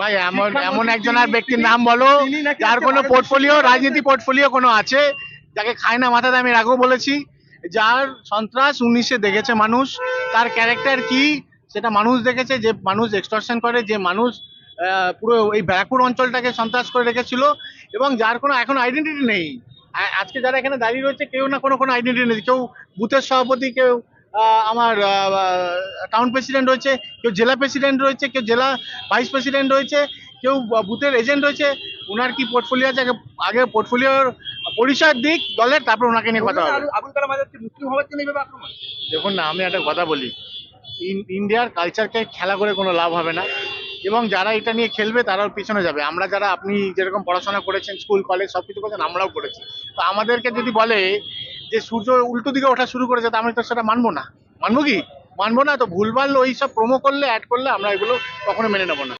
ভাই এমন এমন একজন আর ব্যক্তির নাম বলো যার কোনো পোর্টফোলিও রাজনীতি পোর্টফোলিও কোনো আছে? যাকে খায় না মাথাতে আমি আগেও বলেছি। যার সন্ত্রাস উনিশে দেখেছে মানুষ তার ক্যারেক্টার কি? সেটা মানুষ দেখেছে যে মানুষ এক্সটর্শন করে যে মানুষ পুরো এই ব্যারাকপুর অঞ্চলটাকে সন্ত্রাস করে রেখেছিল এবং যার কোনো এখন আইডেন্টিটি নেই। আজকে যারা এখানে দাঁড়িয়ে রয়েছে কেউ না কোনো কোনো আইডেন্টিটি নেই। কেউ বুথের সভাপতি কেউ আমার টাউন প্রেসিডেন্ট রয়েছে কেউ জেলা প্রেসিডেন্ট রয়েছে কেউ জেলা ভাইস প্রেসিডেন্ট রয়েছে কেউ বুথের এজেন্ট রয়েছে ওনার কি পোর্টফোলিও আছে আগে আগে পোর্টফোলিওর পরিচয় দিক দলের তারপর ওনাকে নিয়ে কথা হবে। দেখুন না আমি একটা কথা বলি। ইন্ডিয়ার কালচারকে খেলা করে কোনো লাভ হবে না এবং যারা এটা নিয়ে খেলবে তারাও পিছনে যাবে। আমরা যারা আপনি যেরকম পড়াশোনা করেছেন স্কুল কলেজ সব কিছু করেছেন আমরাও করেছি। তো আমাদেরকে যদি বলে যে সূর্য উল্টো দিকে ওঠা শুরু করেছে, তা আমি তো সেটা মানবো না। মানবো কি? মানবো না, তো ভুলভাল ওই সব প্রোমো করলে অ্যাড করলে আমরা এগুলো কখনো মেনে নেব না।